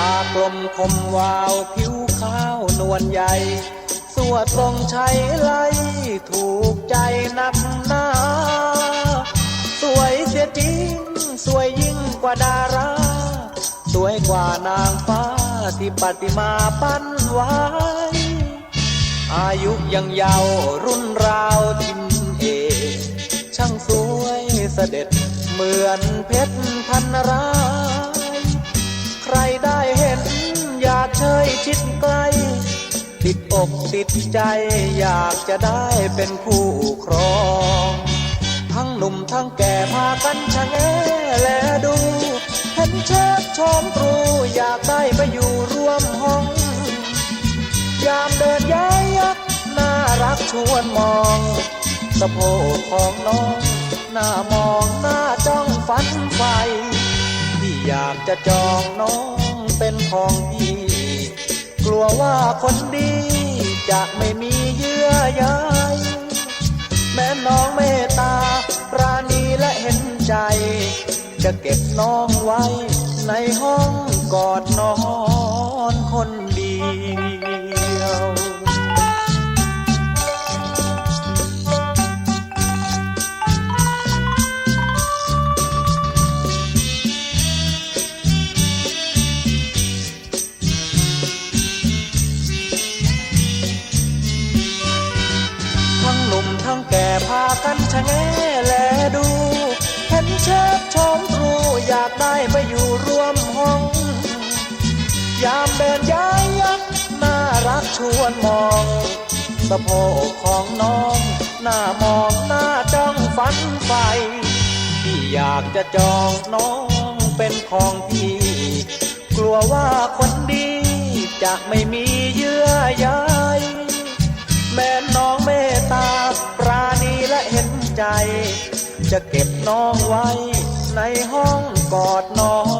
ากลมคมวาวผิวขาวนวลใหญ่ สวดทรงชัยไล่ถูกใจนักหนาสวยเสียจริง สวยยิ่งกว่าดารา สวยกว่านางฟ้าที่ปฏิมาปั้นไว้ อายุยังเยาวรุ่นราวทิมเอ ช่างสวยเสด็จเหมือนเพชรพันรา อกติดใจอยากจะได้เป็นคู่ครอง ทั้งหนุ่มทั้งแก่พากันชะแงแลดูเห็นเชิดชมตรูอยากได้ไปอยู่ร่วมห้อง ยามเดินย้ายยักน่ารักชวนมอง สะโพกของน้องหน้ามองหน้าจ้องฝันไฟที่อยากจะจองน้องเป็นของพี่ ลัวว่าคนดีจะไม่มีเยื่อใยแม้น้องเมตตาปราณีและเห็นใจ จะเก็บน้องไว้ในห้องกอดนอนคน พากันชะแงแลดู เห็นเชิดชมตรูอยากได้ไปอยู่ร่วมห้อง ยามเดินย้ายยักน่ารักชวนมอง สะโพกของน้อง หน้ามองหน้าจ้องฝันไฟที่อยากจะจองน้องเป็นของพี่ กลัวว่าคนดีจะไม่มีเยื่อใยแม่น้องเม จจะเก็บน้องไว้ในห้องกอดน้อง